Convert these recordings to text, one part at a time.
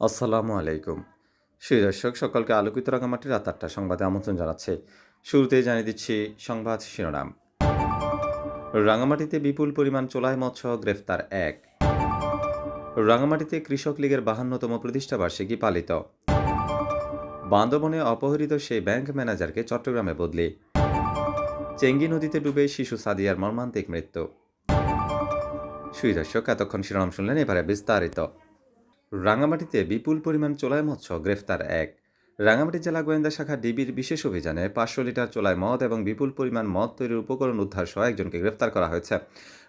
আসসালামু আলাইকুম। সুই দর্শক, সকলকে আলোকিত রাঙামাটি রাত আটটা সংবাদে আমন্ত্রণ জানাচ্ছে। শুরুতেই জানিয়ে দিচ্ছি সংবাদ শিরোনাম। রাঙামাটিতে বিপুল পরিমাণ চোলাই মৎস্য গ্রেফতার এক। রাঙামাটিতে কৃষক লীগের বাহান্নতম প্রতিষ্ঠা বার্ষিকী পালিত। বান্দরবনে অপহৃত সেই ব্যাংক ম্যানেজারকে চট্টগ্রামে বদলি। চেঙ্গি নদীতে ডুবে শিশু সাদিয়ার মর্মান্তিক মৃত্যু। সুই দর্শক, এতক্ষণ শিরোনাম শুনলেন এবারে বিস্তারিত। রাঙামাটিতে বিপুল পরিমাণ চোলায় মৎস্য গ্রেফতার এক। রাঙামাটি জেলা গোয়েন্দা শাখা ডিবির বিশেষ অভিযানে পাঁচশো লিটার চোলায় মদ এবং বিপুল পরিমাণ মদ তৈরির উপকরণ উদ্ধার সহ একজনকে গ্রেফতার করা হয়েছে।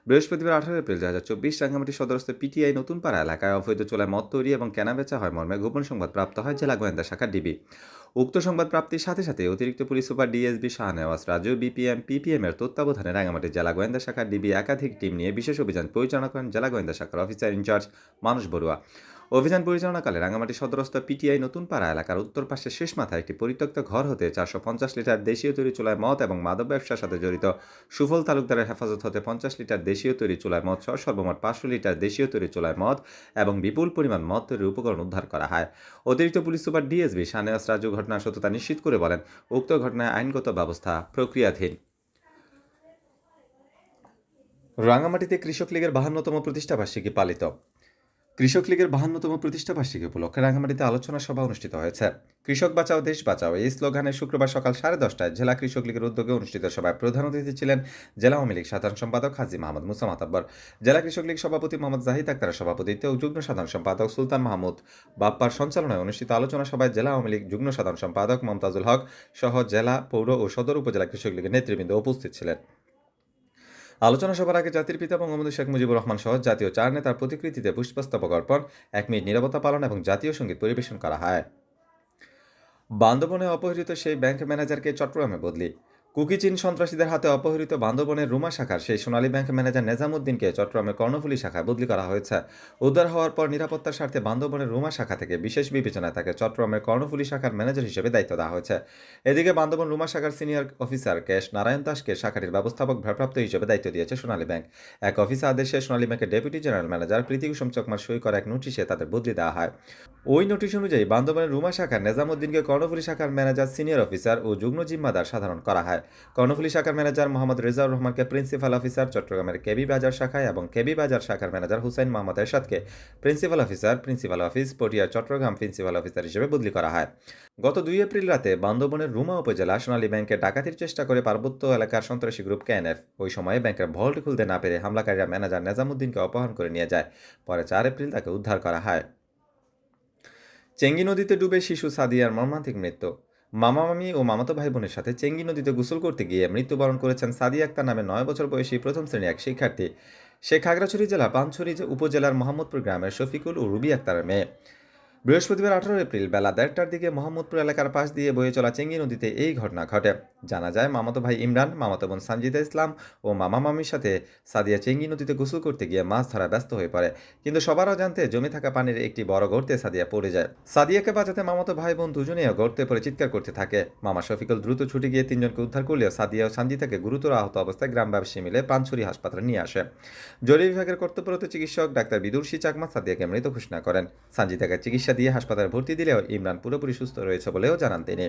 বৃহস্পতিবার আঠারো এপ্রিল দু হাজার চব্বিশ রাঙামাটি সদরস্থ পিটিআই নতুন পাড়া এলাকায় অবৈধ চোলায় মদ তৈরি এবং কেনাবেচা হয় মর্মে গোপন সংবাদ প্রাপ্ত হয় জেলা গোয়েন্দা শাখা ডিবি। উক্ত সংবাদ প্রাপ্তির সাথে সাথে অতিরিক্ত police super DSB Shahnewaz Raju, BPM, PPM এর তত্ত্বাবধানে রাঙামাটি জেলা গোয়েন্দা শাখার ডিবি একাধিক টিম নিয়ে বিশেষ অভিযান পরিচালনা করেন জেলা গোয়েন্দা শাখার অফিসার ইনচার্জ মানুষ বড়ুয়া। অভিযান পরিচালনাকালে রাঙামাটি সদরস্থ পিটিআই নতুন পাড়া এলাকার উত্তর পাশে শেষ মাথায় একটি পরিত্যক্ত ঘর হতে চারশো পঞ্চাশ লিটার দেশীয় তৈরি চুলায় মদ এবং মাদক ব্যবসার সাথে জড়িত। সুফল তালুকদারের হেফাজত হতে পঞ্চাশ লিটার দেশীয় তৈরি চুলায় মদ সহ সর্বমোট পাঁচশো লিটার দেশীয় তৈরি চুলায় মদ এবং বিপুল পরিমাণ মদ তৈরির উপকরণ উদ্ধার করা হয়। অতিরিক্ত police super DSB Shahnewaz Raju ঘটনার সত্যতা নিশ্চিত করে বলেন, উক্ত ঘটনায় আইনগত ব্যবস্থা প্রক্রিয়াধীন। রাঙামাটিতে কৃষক লীগের বাহান্নতম প্রতিষ্ঠা বার্ষিকী পালিত। কৃষক লীগের বাহান্নতম প্রতিষ্ঠা বার্ষিকী উপলক্ষে রাঙামাটিতে আলোচনা সভা অনুষ্ঠিত হয়েছে। কৃষক বাঁচাও, দেশ বাঁচাও এই স্লোগানে শুক্রবার সকাল সাড়ে দশটায় জেলা কৃষক লীগের উদ্যোগে অনুষ্ঠিত সভায় প্রধান অতিথি ছিলেন জেলা আওয়ামী লীগ সাধারণ সম্পাদক হাজি মাহমুদ মুসা মাতাব্বর জেলা কৃষক লীগ সভাপতি মোহাম্মদ জাহিদ আক্তারের সভাপতিত্বে ও যুগ্ম সাধারণ সম্পাদক সুলতান মাহমুদ বাপ্পার সঞ্চালনায় অনুষ্ঠিত আলোচনা সভায় জেলা আওয়ামী লীগ যুগ্ম সাধারণ সম্পাদক মমতাজুল হক সহ জেলা পৌর ও সদর উপজেলা কৃষক লীগের নেতৃবৃন্দ উপস্থিত ছিলেন। আলোচনা সভার আগে জাতির পিতা বঙ্গবন্ধু শেখ মুজিবুর রহমান সহ জাতীয় চার নেতার প্রতিকৃতিতে পুষ্পস্তবক অর্পণ, এক মিনিট নিরাপত্তা পালন এবং জাতীয় সংগীত পরিবেশন করা হয়। বান্দরবনে অপহৃত সেই ব্যাংক ম্যানেজারকে চট্টগ্রামে বদলি। কুকিচিন সন্ত্রাসীদের হাতে অপহৃত বান্দরবনের রুমা শাখার সেই সোনালী ব্যাংক ম্যানেজার নেজামুদ্দিনকে চট্টগ্রামের কর্ণফুলী শাখায় বদলি করা হয়েছে। উদ্ধার হওয়ার পর নিরাপত্তার স্বার্থে বান্দরবনের রুমা শাখা থেকে বিশেষ বিবেচনায় তাকে চট্টগ্রামের কর্ণফুলী শাখার ম্যানেজার হিসেবে দায়িত্ব দেওয়া হয়েছে। এদিকে বান্দরবন রুমা শাখার সিনিয়র অফিসার কেশ নারায়ণ দাসকে শাখাটির ব্যবস্থাপক ভারপ্রাপ্ত হিসেবে দায়িত্ব দিয়েছে সোনালী ব্যাংক। এক অফিসার আদেশে সোনালী ব্যাংকের deputy general manager Preeti Kusum Chakma সই করা এক নোটিশে তাদের বদলি দেওয়া হয়। ওই নোটিশ অনুযায়ী বান্দরবনের রুমা শাখার নেজামুদ্দিনকে কর্ণফুলী শাখার ম্যানেজার, সিনিয়র অফিসার ও যুগ্ম জিম্মাদার সাধারণ করা হয়। কর্ণফুলী শাখার ম্যানেজার মোহাম্মদ রেজাউর রহমানকে প্রিন্সিপাল অফিসার চট্টগ্রামের কেবি বাজার শাখায় এবং কেবি বাজার শাখার manager Hussain Mohammad এরশাদকে principal officer, principal office Patiya Chattogram principal officer হিসেবে বদলি করা হয়। গত দুই এপ্রিল রাতে বান্দরবনের রুমা উপজেলা সোনালী ব্যাংকে ডাকাতির চেষ্টা করে পার্বত্য এলাকার সন্ত্রাসী গ্রুপ কেএনএফ ওই সময়ে ব্যাংকের ভল্ট খুলতে না পেরে হামলাকারীরা ম্যানেজার নেজামুদ্দিনকে অপহরণ করে নিয়ে যায়। পরে চার এপ্রিল তাকে উদ্ধার করা হয়। চেঙ্গি নদীতে ডুবে শিশু সাদিয়ার মর্মান্তিক মৃত্যু। মামা মামি ও মামাতো ভাই বোনের সাথে চেঙ্গি নদীতে গোসল করতে গিয়ে মৃত্যুবরণ করেছেন সাদিয়া আক্তার নামে নয় বছর বয়সী প্রথম শ্রেণির এক শিক্ষার্থী। সে খাগড়াছড়ি জেলা পানছড়ি উপজেলার মোহাম্মদপুর গ্রামের শফিকুল ও রুবি আক্তারের মেয়ে। বৃহস্পতিবার আঠারো এপ্রিল বেলা দেড়টার দিকে মোহাম্মদপুর এলাকার পাশ দিয়ে বয়ে চলা চেঙ্গি নদীতে এই ঘটনা ঘটে। জানা যায়, মামাতো ভাই ইমরান, মামাতো বোন সানজিদা ইসলাম ও মামা মামির সাথে সাদিয়া চেঙ্গি নদীতে গোসল করতে গিয়ে মাছ ধরা ব্যস্ত হয়ে পড়ে। কিন্তু সবারও জানতে জমে থাকা পানির একটি বড় গর্তে সাদিয়া পড়ে যায়। সাদিয়াকে বাঁচাতে মামাতো ভাই বোন দুজনেও গর্তে পড়ে চিৎকার করতে থাকে। মামা শফিকুল দ্রুত ছুটে গিয়ে তিনজনকে উদ্ধার করলেও সাদিয়া ও সঞ্জিতাকে গুরুতর আহত অবস্থায় গ্রাম ব্যবসায়ী মিলে পানছড়ি হাসপাতালে নিয়ে আসে। জরুরি বিভাগের কর্তব্যরত চিকিৎসক ডাক্তার বিদুর্শী চাকমা সাদিয়াকে মৃত ঘোষণা করেন। সঞ্জিতাকে চিকিৎসা দিয়ে হাসপাতালে ভর্তি দিলেও ইমরান পুরোপুরি সুস্থ রয়েছে বলেও জানান তিনি।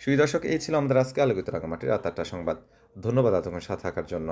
সুই দর্শক এই ছিল আমাদের আজকে আলোকিত রাঙামাটির রাত আটটা সংবাদ। ধন্যবাদ আপনার সাথে থাকার জন্য।